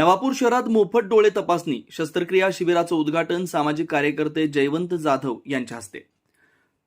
नवापूर शहरात मोफत डोळे तपासणी शस्त्रक्रिया शिबिराचं उद्घाटन सामाजिक कार्यकर्ते जयवंत जाधव यांच्या हस्ते.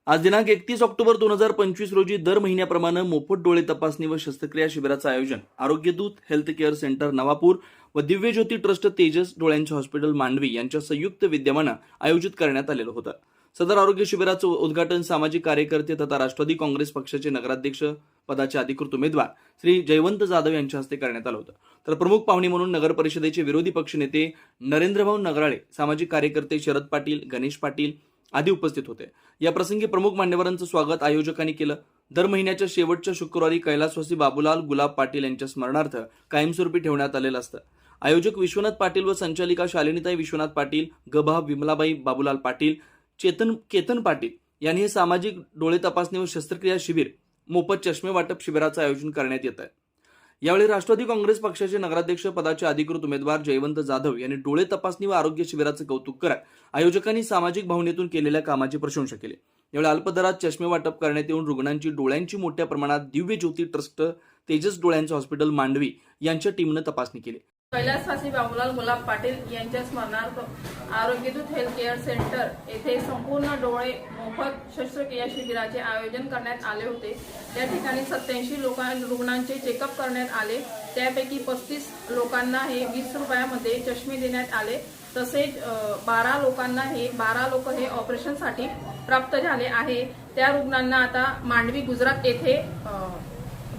आज दिनांक एकतीस ऑक्टोबर दोन हजार पंचवीस रोजी दर महिन्याप्रमाणे मोफत डोळे तपासणी व शस्त्रक्रिया शिबिराचं आयोजन Arogyadoot health care centre Navapur व दिव्यज्योती ट्रस्ट तेजस डोळ्यांचे हॉस्पिटल मांडवी यांच्या संयुक्त विद्यमानं आयोजित करण्यात आलेलं होतं. सदर आरोग्य शिबिराचं उद्घाटन सामाजिक कार्यकर्ते तथा राष्ट्रवादी काँग्रेस पक्षाचे नगराध्यक्ष पदाचे अधिकृत उमेदवार श्री जयवंत जाधव यांच्या हस्ते करण्यात आलं होतं. तर प्रमुख पाहुणे म्हणून नगर परिषदेचे विरोधी पक्षनेते नरेंद्रभाऊ नगराळे सामाजिक कार्यकर्ते शरद पाटील गणेश पाटील आदी उपस्थित होते. या प्रसंगी प्रमुख मान्यवरांचं स्वागत आयोजकांनी केलं. दर महिन्याच्या शेवटच्या शुक्रवारी कैलासवासी बाबूलाल गुलाब पाटील यांच्या स्मरणार्थ कायमस्वरूपी ठेवण्यात आलेलं असतं. आयोजक विश्वनाथ पाटील व संचालिका शालिनीताई विश्वनाथ पाटील गभा विमलाबाई बाबूलाल पाटील चेतन केतन पाटील यांनी हे सामाजिक डोळे तपासणी व शस्त्रक्रिया शिबिर मोफत चष्मे वाटप शिबिराचं आयोजन करण्यात येत आहे यावेळी राष्ट्रवादी काँग्रेस पक्षाचे नगराध्यक्ष पदाचे अधिकृत उमेदवार जयवंत जाधव यांनी डोळे तपासणी व आरोग्य शिबिराचं कौतुक करत आयोजकांनी सामाजिक भावनेतून केलेल्या कामाची प्रशंसा केली. यावेळी अल्पदरात चष्मे वाटप करण्यात येऊन रुग्णांची डोळ्यांची मोठ्या प्रमाणात दिव्य ज्योती ट्रस्ट तेजस डोळ्यांचे हॉस्पिटल मांडवी यांच्या टीमनं तपासणी केली. कैलासवासी बाबूलाल गुलाब पाटील यांच्या स्मरणार्थ आरोग्यदूत हेल्थ केअर सेंटर येथे संपूर्ण डोळे मोफत शस्त्रक्रिया शिबिराचे आयोजन करण्यात आले होते. त्या ठिकाणी सत्याऐंशी लोकां रुग्णांचे चेकअप करण्यात आले. त्यापैकी पस्तीस लोकांना हे वीस रुपयामध्ये चष्मे देण्यात आले. तसेच बारा लोकांना हे बारा लोक हे ऑपरेशनसाठी प्राप्त झाले आहे. त्या रुग्णांना आता मांडवी गुजरात येथे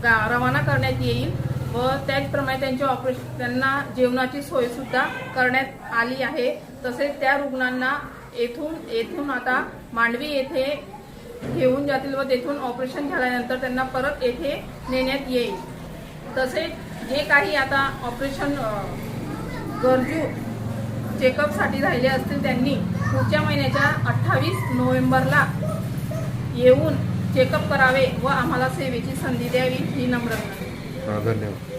गा- रवाना करण्यात येईल. व त्याचप्रमाणे त्यांच्या ऑपरेशन त्यांना जेवणाची सोय सुद्धा करण्यात आली आहे. तसेच त्या रुग्णांना येथून येथून आता मांडवी येथे घेऊन जातील व तेथून ऑपरेशन झाल्यानंतर त्यांना परत येथे नेण्यात येईल. तसेच जे काही आता ऑपरेशन गरजू चेकअपसाठी राहिले असतील त्यांनी पुढच्या महिन्याच्या अठ्ठावीस नोव्हेंबरला येऊन चेकअप करावे व आम्हाला सेवेची संधी द्यावी ही नम्र विनंती. हा धन्यवाद.